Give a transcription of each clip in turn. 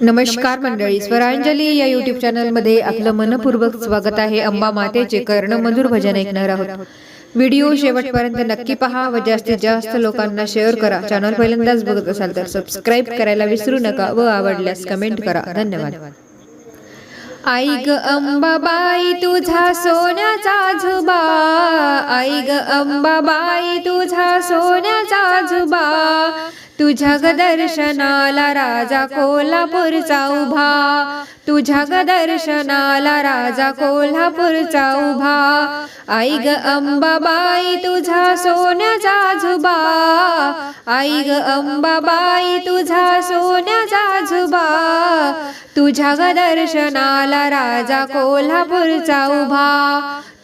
नमस्कार मंडळी स्वरांजली या युट्यूब चॅनलमध्ये आपलं मनपूर्वक स्वागत आहे. अंबा मातेचे कर्ण मधुर भजन ऐकणार आहोत. व्हिडिओ शेवटपर्यंत नक्की पहा व जास्तीत जास्त लोकांना शेअर करा. चॅनल पहिल्यांदाच बघत असाल तर सबस्क्राईब करायला विसरू नका व आवडल्यास कमेंट करा. धन्यवाद. आई ग अंबाबाई तुझा सोन्याचा झुबा आई ग अंबाबाई तुझा सोन्याचा झुबा तुझ्या ग दर्शनाला राजा कोल्हापूरचा उभा. तुझ्या ग दर्शनाला राजा कोल्हापूरचा उभा. आई ग अंबाबाई तुझा सोन्याचा झुबा आई ग अंबाबाई तुझा सोन्याचा झुबा तुझ्या ग दर्शनाला राजा कोल्हापूरचा उभा.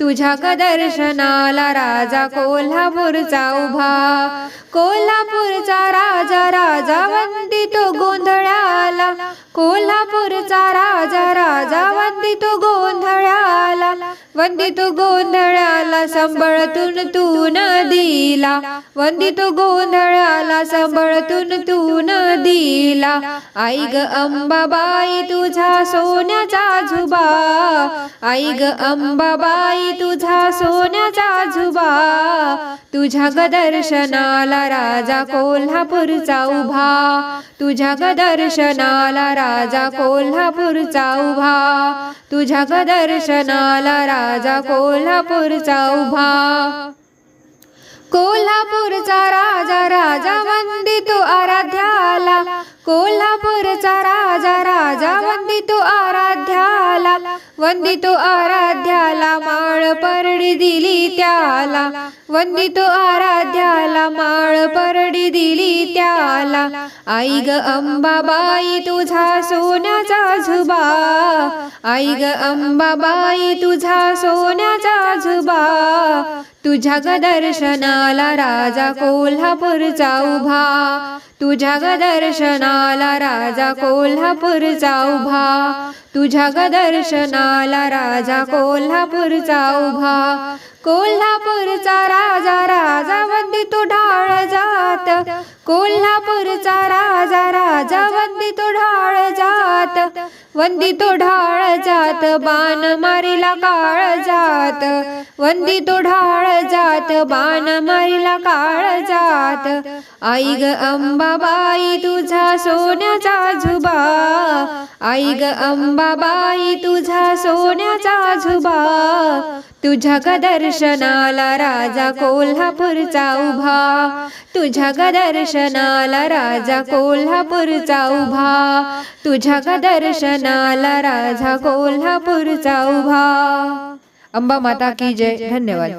तुझ्या ग दर्शनाला राजा कोल्हापूरचा उभा. कोल्हापूरचा राजा राजा वंदितो गोंधळाला. कोल्हापूरचा राजा राजा वंदितो वंदितो गोंधळाला संबळतून तू न दिला वंदितो गोंधळाला संबळतून तू न दिला आई ग अंबाबाई तुझा सोन्याचा झुबा आई ग अंबाबाई तुझा सोन्याचा झुबा तुझ्या ग दर्शनाला राजा कोल्हापूरचा उभा. तुझ्या ग दर्शनाला राजा कोल्हापूरचा उभा. तुझ्या ग दर्शनाला राजा राजा कोल्हापूरचा उभा. कोल्हापूरचा राजा राजा वंदितो आराध्याला. कोल्हापूरचा राजा राजा वंदितो आराध्या वंदितो आराध्याला माळ परडी दिली त्याला. वंदितो आराध्याला माळ परडी दिली त्याला. आई ग अंबाबाई तुझा सोन्याचा झुबा आई ग अंबाबाई तुझा सोन्याचा झुबा तुझ्या ग दर्शनाला राजा कोल्हापूरचा उभा. तुझ्या ग दर्शनाला राजा कोल्हापूरचा उभा. तुझ्या दर्शनाला राजा कोल्हापूरचा उभा. कोल्हापूरचा राजा राजा तो ढाळ जात. कोल्हापूरचा राजा राजा वंदितो ढाळ जात. वंदी तो ढाळ जात बाण मारिला काळ जात. वंदी तो ढाळ जात बाण मारिला काळ जात. आई ग अंबाबाई तुझा सोन्याचा झुबा आई ग अंबाबाई तुझा सोन्याचा झुबा तुझ्या ग दर्शनाला राजा कोल्हापूरचा उभा. तुझ्या ग दर्शनाला राजा कोल्हापूरचा उभा. तुझ्या ग दर्शनाला राजा कोल्हापूरचा उभा. अंबा माता की जय. धन्यवाद.